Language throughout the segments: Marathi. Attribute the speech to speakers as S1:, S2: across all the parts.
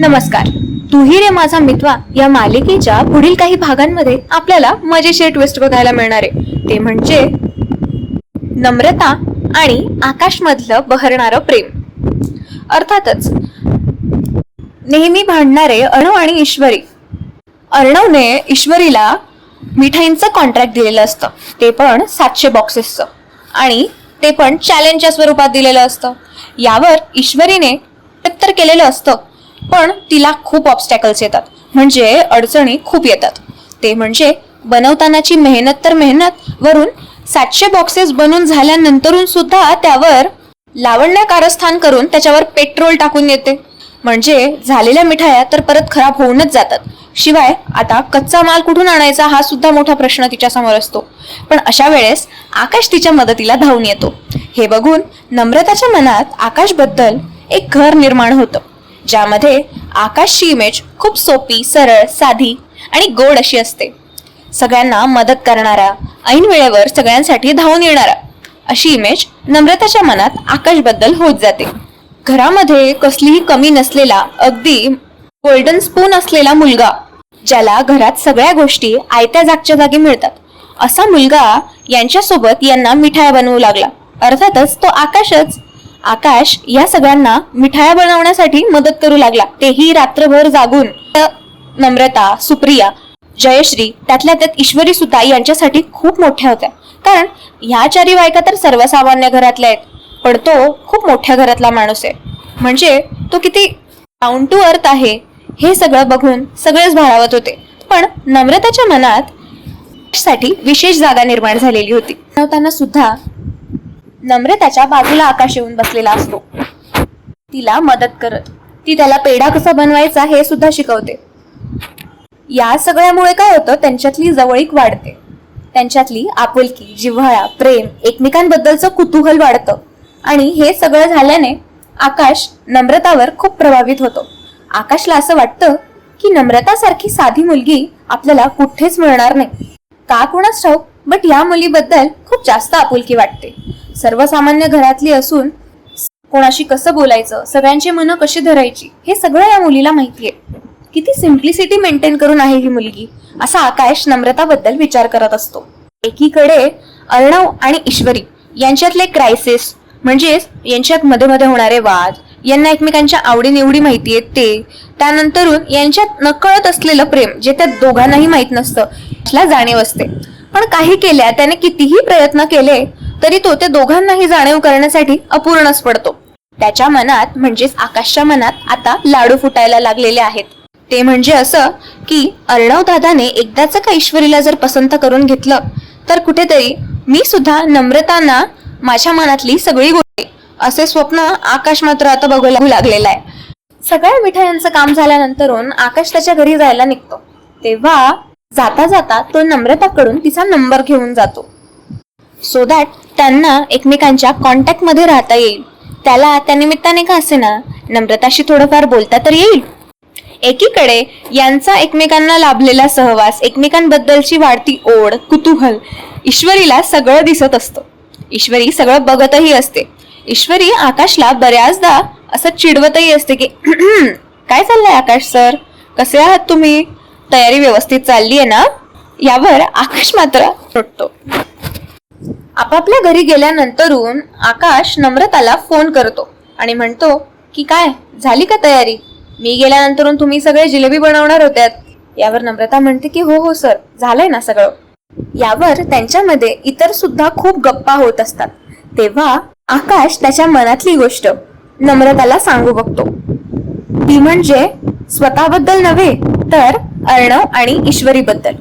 S1: नमस्कार. तुही रे माझा मितवा या मालिकेच्या पुढील काही भागांमध्ये आपल्याला मजेशीर ट्विस्ट बघायला मिळणार आहे. ते म्हणजे नम्रता आणि आकाशमधलं बहरणारं प्रेम. अर्थातच नेहमी भांडणारे अर्णव आणि ईश्वरी. अर्णवने ईश्वरीला मिठाईंचं कॉन्ट्रॅक्ट दिलेलं असतं. ते पण सातशे बॉक्सेसचं आणि ते पण चॅलेंजच्या स्वरूपात दिलेलं असतं. यावर ईश्वरीने तर केलेलं असतं. पण तिला खूप ऑब्स्टॅकल्स येतात. म्हणजे अडचणी खूप येतात. ते म्हणजे बनवतानाची मेहनत तर मेहनत वरून सातशे बॉक्सेस बनून झाल्यानंतरून सुद्धा त्यावर लावण्य कारस्थान करून त्याच्यावर पेट्रोल टाकून येते. म्हणजे झालेल्या मिठाया तर परत खराब होऊनच जातात. शिवाय आता कच्चा माल कुठून आणायचा हा सुद्धा मोठा प्रश्न तिच्या समोर असतो. पण अशा वेळेस आकाश तिच्या मदतीला धावून येतो. हे बघून नम्रताच्या मनात आकाशबद्दल एक घर निर्माण होतं ज्यामध्ये आकाशची इमेज खूप सोपी सरळ साधी आणि गोड अशी असते. सगळ्यांना मदत करणारा ऐन वेळेवर सगळ्यांसाठी धावून येणारा अशी इमेज नम्रताच्या मनात आकाशबद्दल होत जाते. घरामध्ये कसलीही कमी नसलेला अगदी गोल्डन स्पून असलेला मुलगा ज्याला घरात सगळ्या गोष्टी आयत्या जागच्या जागी मिळतात. असा मुलगा यांच्यासोबत यांना मिठाया बनवू लागला. अर्थातच तो आकाशच. आकाश या सगळ्यांना मिठाया बनवण्यासाठी मदत करू लागला. तेही रात्रभर जागून. नम्रता सुप्रिया जयश्री त्यातल्या त्यात ईश्वरी सुद्धा यांच्यासाठी खूप मोठ्या होत्या. कारण ह्या चारी बायका तर सर्वसामान्य घरातल्या आहेत. पण तो खूप मोठ्या घरातला माणूस आहे. म्हणजे तो किती डाऊन टू अर्थ आहे. हे सगळं बघून सगळेच भारावत होते. पण नम्रताच्या मनात साठी विशेष जागा निर्माण झालेली होती. नव्हताना सुद्धा नम्रताच्या बाजूला आकाश येऊन बसलेला असतो. तिला मदत करत ती त्याला पेढा कसा बनवायचा हे सुद्धा शिकवते. या सगळ्यामुळे काय होतं त्यांच्यातली जवळीक वाढते. त्यांच्यातली आपुलकी जिव्हाळा प्रेम एकमेकांबद्दलचं कुतूहल वाढतं. आणि हे सगळं झाल्याने आकाश नम्रतावर खूप प्रभावित होतो. आकाशला असं वाटतं की नम्रतासारखी साधी मुलगी आपल्याला कुठेच मिळणार नाही. का कोणाच ठाऊक? बट या मुलीबद्दल खूप जास्त आपुलकी वाटते. सर्वसामान्य घरातली असून कोणाशी कसं बोलायचं सगळ्यांची मनं कशी धरायची हे सगळं या मुलीला माहितीये किती सिम्प्लिसिटी मेंटेन करून आहे ही मुलगी असा आकाश नम्रताबद्दल विचार करत असतो. एकीकडे अर्णव आणि ईश्वरी यांच्यातले क्रायसिस म्हणजेच यांच्यात मध्ये मध्ये होणारे वाद यांना एकमेकांच्या आवडीनिवडी माहिती आहेत ते. त्यानंतरून यांच्यात नकळत असलेलं प्रेम जे त्या दोघांनाही माहीत नसतं ला जाणीव असते. पण काही केल्या त्याने कितीही प्रयत्न केले तरी तो त्या दोघांनाही जाणीव करण्यासाठी अपूर्णच पडतो. त्याच्या मनात म्हणजेच आकाशच्या मनात आता लाडू फुटायला लागलेले आहेत. ते म्हणजे असं की अर्णव दादाने एकदाच का ईश्वरीला जर पसंत करून घेतलं तर कुठेतरी मी सुद्धा नम्रतांना माझ्या मनातली सगळी गोष्टी असे स्वप्न आकाश मात्र आता बघू लागू लागलेलं आहे. सगळ्या मिठायांचं काम झाल्यानंतरून आकाश त्याच्या घरी जायला निघतो. तेव्हा जाता जाता तो नम्रताकडून तिचा नंबर घेऊन जातो. सो दॅट त्यांना एकमेकांच्या कॉन्टॅक्टमध्ये राहता येईल. त्याला त्या निमित्ताने का असे ना नम्रताशी थोडंफार बोलता तर येईल? एकीकडे यांचा एकमेकांना लाभलेला सहवास एकमेकांबद्दलची वाढती ओढ कुतूहल ईश्वरीला सगळं दिसत असतं. ईश्वरी सगळं बघतही असते. ईश्वरी आकाशला बऱ्याचदा असं चिडवतही असते की काय चाललंय आकाश सर? कसे आहात तुम्ही? तयारी व्यवस्थित चालली आहे ना? यावर आकाश मात्र तुटतो आपापल्या घरी गेल्यानंतरून आकाश नम्रताला फोन करतो आणि म्हणतो की काय झाली का तयारी? मी गेल्यानंतरून तुम्ही सगळे जिलेबी बनवणार होत्यात. यावर नम्रता म्हणते की हो हो सर झालंय ना सगळं. यावर त्यांच्यामध्ये इतर सुद्धा खूप गप्पा होत असतात. तेव्हा आकाश त्याच्या मनातली गोष्ट. नम्रताला सांगू बघतो. ती म्हणजे स्वतःबद्दल नव्हे तर अर्णव आणि ईश्वरीबद्दल.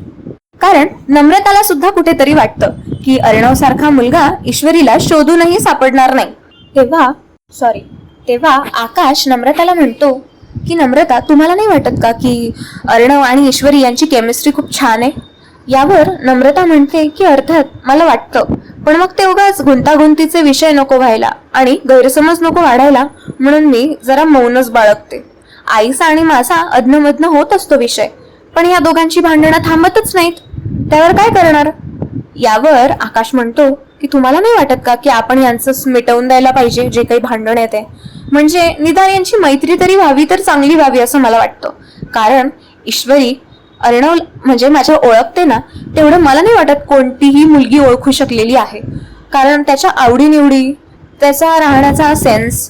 S1: कारण नम्रताला सुद्धा कुठेतरी वाटतं की अर्णव सारखा मुलगा ईश्वरीला शोधूनही सापडणार नाही. तेव्हा सॉरी तेव्हा आकाश नम्रताला म्हणतो की नम्रता तुम्हाला नाही वाटत का की अर्णव आणि ईश्वरी यांची केमिस्ट्री खूप छान आहे? यावर नम्रता म्हणते की अर्थात मला वाटतं. पण मग ते उगाच गुंतागुंतीचे विषय नको व्हायला आणि गैरसमज नको वाढायला म्हणून मी जरा मौनच बाळगते. आईचा आणि माझा अधनमधन होत असतो विषय पण या दोघांची भांडणं थांबतच नाहीत. त्यावर काय करणार? यावर आकाश म्हणतो की तुम्हाला नाही वाटत का की आपण यांचं मिटवून द्यायला पाहिजे जे काही भांडण येते म्हणजे निदान यांची मैत्री तरी व्हावी तर चांगली व्हावी असं मला वाटतं. कारण ईश्वरी अर्णव म्हणजे माझ्या ओळखते ना तेवढं मला नाही वाटत कोणतीही मुलगी ओळखू शकलेली आहे. कारण त्याच्या आवडीनिवडी त्याचा राहण्याचा सेन्स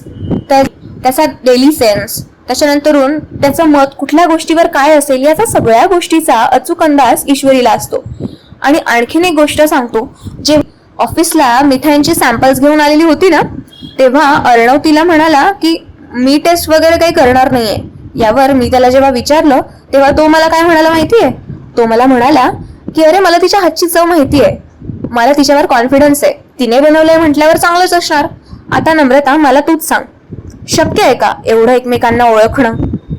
S1: त्याचा डेली सेन्स त्याच्यानंतरून त्याचं मत कुठल्या गोष्टीवर काय असेल याचा सगळ्या गोष्टीचा अचूक अंदाज ईश्वरीला असतो. आणि आणखीन एक गोष्ट सांगतो जे ऑफिसला मिठाईंची सॅम्पल्स घेऊन आलेली होती ना तेव्हा अर्णव तिला म्हणाला की मी टेस्ट वगैरे काही करणार नाहीये. यावर मी त्याला जेव्हा विचारलं तेव्हा तो मला काय म्हणाला माहितीये? तो मला म्हणाला की अरे मला तिच्या हातची चव माहितीये. मला तिच्यावर कॉन्फिडन्स आहे. तिने बनवलंय म्हटल्यावर चांगलंच असणार. आता नम्रता मला तूच सांग. शक्य आहे का एवढं एकमेकांना ओळखणं?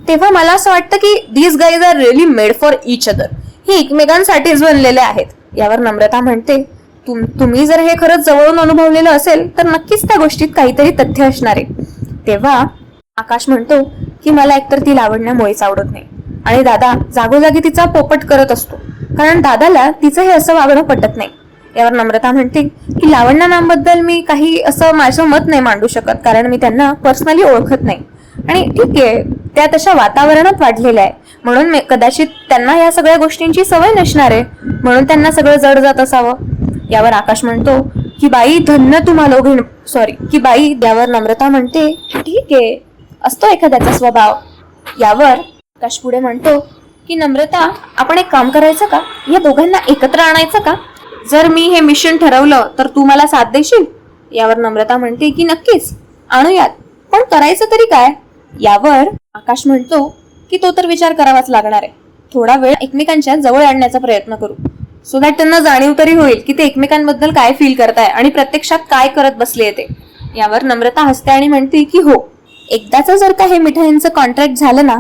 S1: तेव्हा मला असं वाटतं की these guys are really made for each other ही एकमेकांसाठीच बनलेले आहेत. यावर नम्रता म्हणते तुम तुम्ही जर हे खरंच जवळून अनुभवलेलं असेल तर नक्कीच त्या गोष्टीत काहीतरी तथ्य असणार आहे. तेव्हा आकाश म्हणतो की मला एकतर ती लावण्यामुळेच आवडत नाही. आणि दादा जागोजागी तिचा पोपट करत असतो. कारण दादाला तिचं हे असं वागणं पटत नाही. यावर नम्रता म्हणते की लावण्या नामबद्दल मी काही असं माझं मत नाही मांडू शकत कारण मी त्यांना पर्सनली ओळखत नाही. आणि ठीक आहे त्या तशा वातावरणात वाढलेल्या आहे. म्हणून कदाचित त्यांना या सगळ्या गोष्टींची सवय नसणार आहे. म्हणून त्यांना सगळं जड जात असावं. यावर आकाश म्हणतो की बाई धन्य तुम्हाला घेण सॉरी की बाई यावर नम्रता म्हणते ठीक आहे असतो एखाद्याचा स्वभाव. यावर आकाश पुढे म्हणतो की नम्रता आपण एक काम करायचं का? या दोघांना एकत्र आणायचं का? जर मी हे मिशन ठरवलं तर तू मला साथ देशील? यावर नम्रता म्हणते की नक्कीच आणूयात. पण करायचं तरी काय? यावर आकाश म्हणतो की तो तर विचार करावाच लागणार आहे. थोडा वेळ एकमेकांच्या जवळ आणण्याचा प्रयत्न करू. सो दॅट त्यांना जाणीव तरी होईल की ते एकमेकांबद्दल काय फील करताय आणि प्रत्यक्षात काय करत बसले ते. यावर नम्रता हसते आणि म्हणते की हो एकदाचं जर का हे मिठाईंचं कॉन्ट्रॅक्ट झालं ना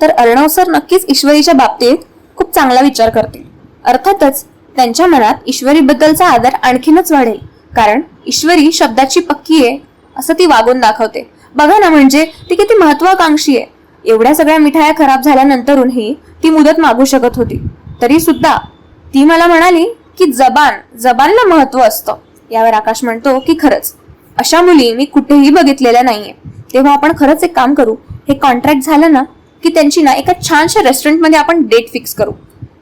S1: तर अर्णव सर नक्कीच ईश्वरीच्या बाबतीत खूप चांगला विचार करतील. अर्थातच त्यांच्या मनात ईश्वरीबद्दलचा आदर आणखीनच वाढेल. कारण ईश्वरी शब्दाची पक्की आहे असं ती वागून दाखवते. बघा ना म्हणजे ती किती महत्वाकांक्षी आहे. एवढ्या सगळ्या मिठाया खराब झाल्यानंतरूनही ती मुदत मागू शकत होती. तरी सुद्धा ती मला म्हणाली की जबान जबानला महत्त्व असतं. यावर आकाश म्हणतो की खरंच अशा मुली मी कुठेही बघितलेल्या नाहीये. तेव्हा आपण खरंच एक काम करू हे कॉन्ट्रॅक्ट झालं ना की त्यांची ना एका छानशा रेस्टॉरंटमध्ये आपण डेट फिक्स करू.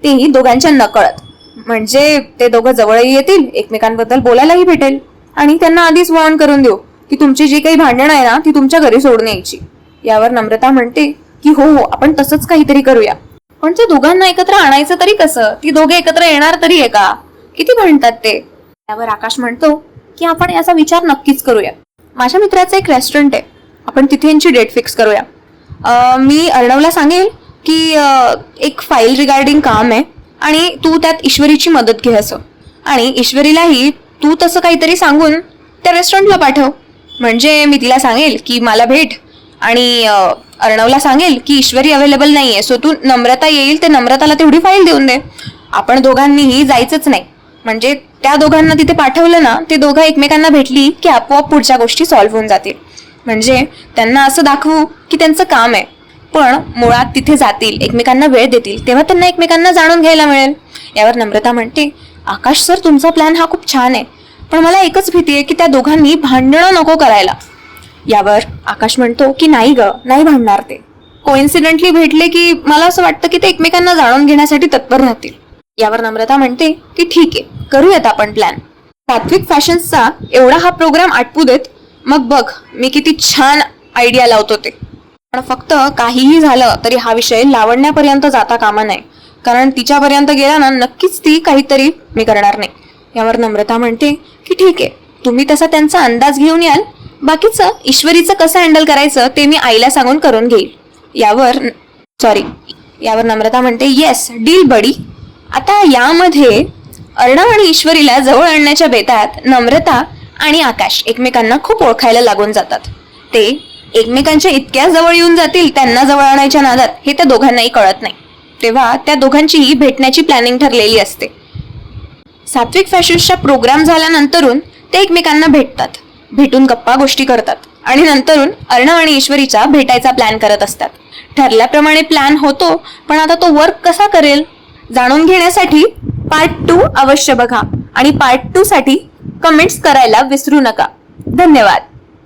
S1: तेही दोघांच्या नकळत. म्हणजे ते दोघं जवळही येतील एकमेकांबद्दल बोलायलाही भेटेल. आणि त्यांना आधीच वॉर्न करून देऊ की तुमची जी काही भांडणं आहे ना ती तुमच्या घरी सोडून यायची. यावर नम्रता म्हणते की हो हो आपण तसंच काहीतरी करूया. पण त्या दोघांना एकत्र आणायचं तरी कसं? ती दोघे एकत्र येणार तरी आहे का? किती म्हणतात ते? त्यावर आकाश म्हणतो की आपण याचा विचार नक्कीच करूया. माझ्या मित्राचं एक रेस्टॉरंट आहे. आपण तिथे यांची डेट फिक्स करूया. मी अर्णवला सांगेल की एक फाईल रिगार्डिंग काम आहे आणि तू त्यात ईश्वरीची मदत घे असं. आणि ईश्वरीलाही तू तसं काहीतरी सांगून त्या रेस्टॉरंटला पाठव. म्हणजे मी तिला सांगेल की मला भेट आणि अर्णवला सांगेल की ईश्वरी अवेलेबल नाही आहे सो तू नम्रता येईल ते नम्रताला तेवढी फाईल देऊन दे. आपण दोघांनीही जायचंच नाही. म्हणजे त्या दोघांना तिथे पाठवलं ना ते दोघं एकमेकांना भेटली की आपोआप पुढच्या गोष्टी सॉल्व्ह होऊन जातील. म्हणजे त्यांना असं दाखवू की त्यांचं काम आहे. पण मुळात तिथे जातील एकमेकांना वेळ देतील तेव्हा त्यांना एकमेकांना जाणून घ्यायला मिळेल. यावर नम्रता म्हणते आकाश सर तुमचा प्लॅन हा खूप छान आहे. पण मला एकच भीती आहे की त्या दोघांनी भांडणं नको करायला. यावर आकाश म्हणतो की नाही ग नाही भांडणार ते. कोइन्सिडेंटली भेटले की मला असं वाटतं की ते एकमेकांना जाणून घेण्यासाठी तत्पर राहतील. यावर नम्रता म्हणते की ठीक आहे करूयात आपण प्लॅन सात्विक फॅशन्सचा एवढा हा प्रोग्राम आटपू देत मग बघ मी किती छान आयडिया लावतो ते. पण फक्त काहीही झालं तरी हा विषय लावण्यापर्यंत जाता कामा नये. कारण तिच्यापर्यंत गेला ना नक्कीच ती काहीतरी मी करणार नाही. यावर नम्रता म्हणते की ठीक आहे तुम्ही तसा त्यांचा अंदाज घेऊन याल. बाकीचं ईश्वरीचं कसं हँडल करायचं ते मी आईला सांगून करून घेईल. यावर सॉरी यावर नम्रता म्हणते येस डील बडी आता यामध्ये अर्णव आणि ईश्वरीला जवळ आणण्याच्या बेतात नम्रता आणि आकाश एकमेकांना खूप ओळखायला लागून जातात. ते एकमेकांच्या इतक्या जवळ येऊन जातील त्यांना जवळ आणायच्या नादात हे त्या दोघांनाही कळत नाही. तेव्हा त्या दोघांचीही भेटण्याची प्लॅनिंग ठरलेली असते. सात्विक फॅशन्सचा प्रोग्राम झाल्यानंतरून ते एकमेकांना भेटतात. भेटून गप्पा गोष्टी करतात आणि नंतरून अर्णव आणि ईश्वरीचा भेटायचा प्लॅन करत असतात. ठरल्याप्रमाणे प्लॅन होतो पण आता तो वर्क कसा करेल? जाणून घेण्यासाठी पार्ट टू अवश्य बघा आणि पार्ट टू साठी कमेंट्स करायला विसरू नका. धन्यवाद.